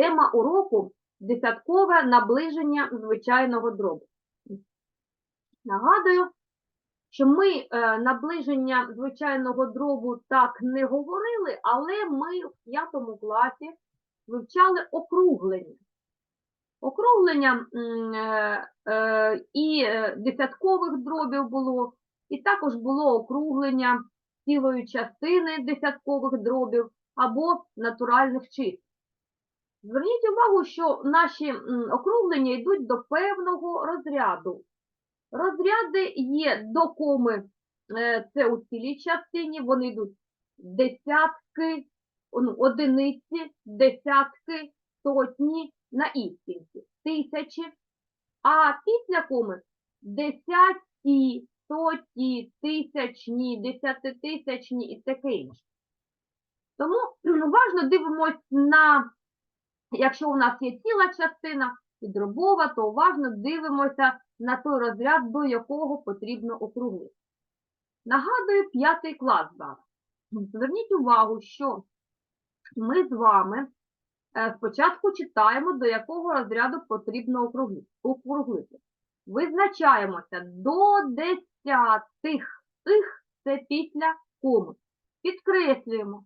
Тема уроку десяткове наближення звичайного дробу. Нагадую, що ми е, наближення звичайного дробу так не говорили, але ми в п'ятому класі вивчали округлення. Округлення е, е, і десяткових дробів було, і також було округлення цілої частини десяткових дробів або натуральних чисел. Зверніть увагу, що наші округлення йдуть до певного розряду. Розряди є до коми, е, це у цілій частині, вони йдуть десятки, ну, одиниці, десятки, сотні на істинці, тисячі. А після коми десятці, соті, тисячні, десятитисячні і таке інше. Тому уважно дивимось на, якщо у нас є ціла частина і дробова, то уважно дивимося на той розряд, до якого потрібно округлити. Нагадую, п'ятий клас зараз. Зверніть увагу, що ми з вами е, спочатку читаємо, до якого розряду потрібно округлити. Визначаємося до десятих. Тих це після коми. Підкреслюємо.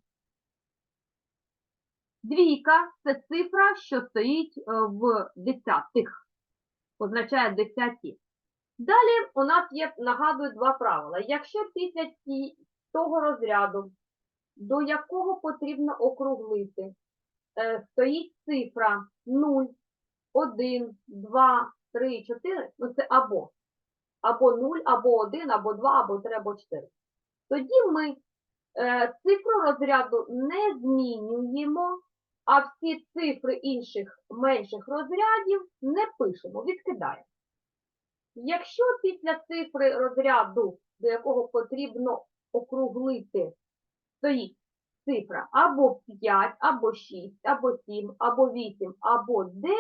Двійка це цифра, що стоїть е, в десятих. Означає десяті. Далі у нас є, нагадую, два правила. Якщо після того розряду, до якого потрібно округлити, е, стоїть цифра 0, 1, 2, 3, 4, ну це або. Або 0, або 1, або 2, або 3, або 4. Тоді ми е, цифру розряду не змінюємо, а всі цифри інших менших розрядів не пишемо, відкидаємо. Якщо після цифри розряду, до якого потрібно округлити, стоїть цифра або 5, або 6, або 7, або 8, або 9,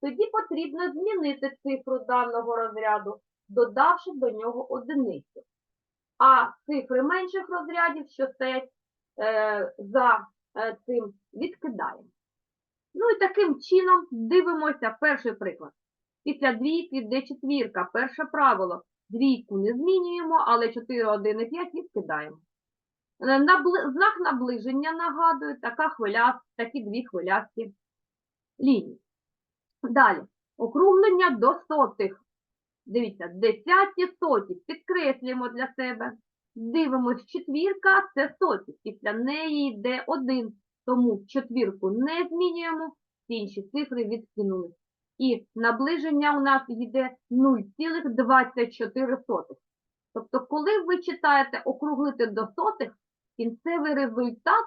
тоді потрібно змінити цифру даного розряду, додавши до нього одиницю. А цифри менших розрядів, що стоять е, за цим, відкидаємо. Ну і таким чином дивимося перший приклад. Після двійки йде четвірка. Перше правило. Двійку не змінюємо, але 4, 1 і 5 відкидаємо. Е, Знак наближення нагадую, така хвиля, такі дві хвилясті лінії. Далі. Округлення до сотих. Дивіться, десяті соті. Підкреслюємо для себе. Дивимось, четвірка це соті. Після неї йде один. Тому четвірку не змінюємо, всі інші цифри відкинули. І наближення у нас йде 0,24. Тобто, коли ви читаєте округлити до сотих, кінцевий результат,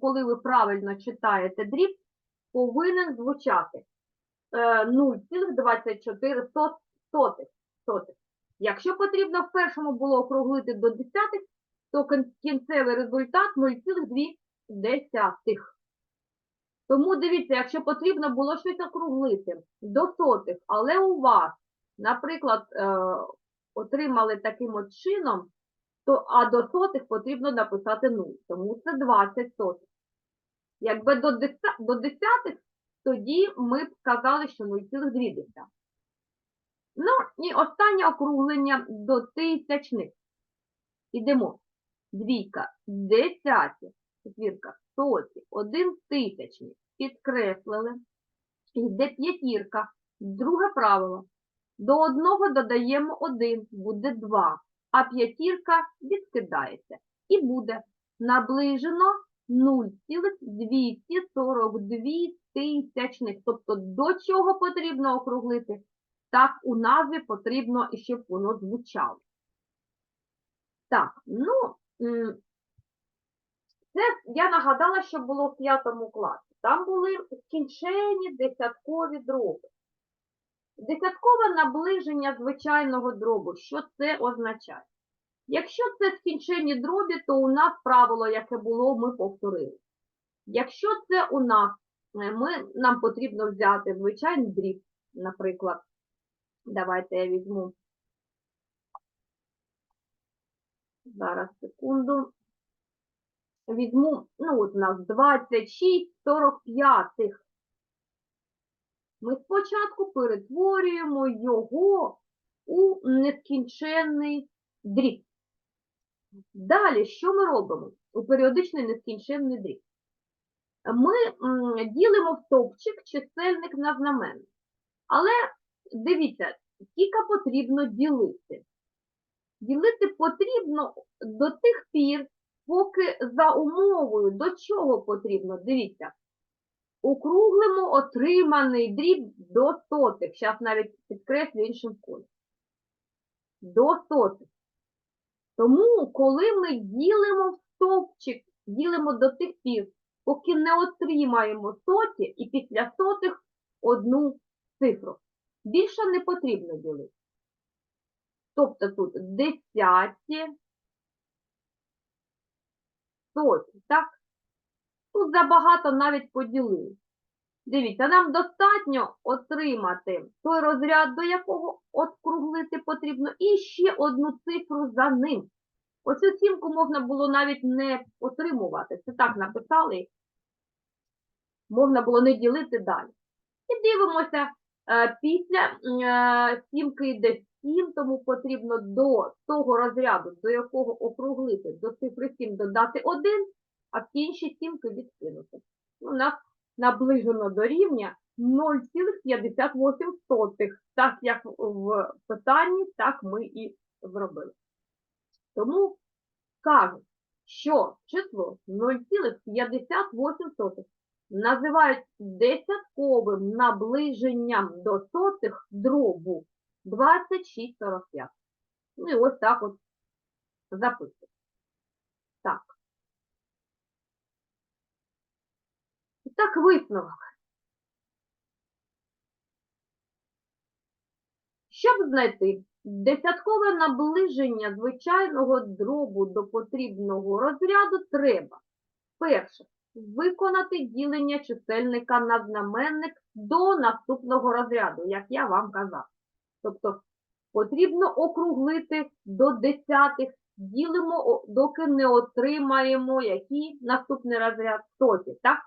коли- ви правильно читаєте дріб, повинен звучати е, 0,24 сотих. Якщо потрібно в першому було округлити до десятих, то кінцевий результат 0,2. Тому дивіться, якщо потрібно було щось округлити до сотих, але у вас, наприклад, е, отримали таким от чином, то, а до сотих потрібно написати 0, тому це 20 сотих. Якби до десятих, тоді ми б сказали, що 0,2. Ну, і останнє округлення до тисячних. Ідемо. Двійка, десяті, четвірка, соті, один тисячний. Підкреслили. Йде п'ятірка. Друге правило. До одного додаємо один, буде два. А п'ятірка відкидається. І буде наближено 0,242 тисячних. Тобто до чого потрібно округлити? Так у назві потрібно, щоб воно звучало. Так, ну, це я нагадала, що було в п'ятому класі. Там були скінчені десяткові дроби. Десяткове наближення звичайного дробу. Що це означає? Якщо це скінчені дробі, то у нас правило, яке було, ми повторили. Якщо це у нас, е, ми, нам потрібно взяти звичайний дріб, наприклад, давайте я візьму. Зараз, секунду. Візьму, ну от у нас 26 45. Ми спочатку перетворюємо його у нескінченний дріб. Далі, що ми робимо у періодичний нескінченний дріб? Ми ділимо в стовпчик чисельник на знаменник. Але дивіться, скільки потрібно ділити. Ділити потрібно до тих пір, поки за умовою до чого потрібно. Дивіться, округлимо отриманий дріб до сотих. Зараз навіть підкреслю іншим кольором. До сотих. Тому, коли ми ділимо в стовпчик, ділимо до тих пір, поки не отримаємо соті, і після сотих одну цифру. Більше не потрібно ділити. Тобто тут десяті, соті, так? Тут забагато навіть поділили. Дивіться, нам достатньо отримати той розряд, до якого округлити потрібно, і ще одну цифру за ним. Оцю сімку можна було навіть не отримувати. Це так написали, можна було не ділити далі. І дивимося, після е, сімки йде 7, тому потрібно до того розряду, до якого округлити, до цифри 7 додати 1, а всі інші сімки відкинути. У нас наближено до рівня 0,58. Так як в питанні, так ми і зробили. Тому кажуть, що число 0,58 називають десятковим наближенням до сотих дробу 2645. Ну і ось так от записуємо. Так. І так висновок. Щоб знайти десяткове наближення звичайного дробу до потрібного розряду, треба перше виконати ділення чисельника на знаменник до наступного розряду, як я вам казав. Тобто потрібно округлити до десятих, ділимо, доки не отримаємо який наступний розряд соті, так?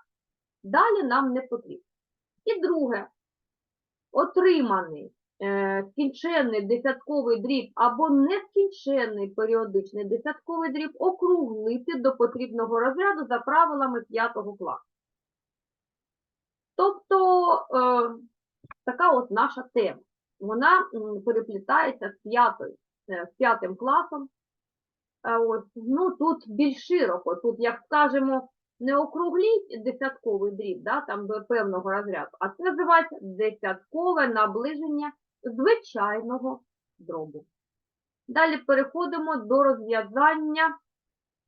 Далі нам не потрібно. І друге, отриманий скінченний десятковий дріб або нескінченний періодичний десятковий дріб округлити до потрібного розряду за правилами 5 класу. Тобто е, така от наша тема. Вона переплітається з, п'ятою, е, з п'ятим класом. Е, ось, ну, тут більш широко. Тут, як скажемо, не округліть десятковий дріб, да, там до певного розряду, а це називається десяткове наближення звичайного дробу. Далі переходимо до розв'язання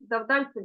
завдань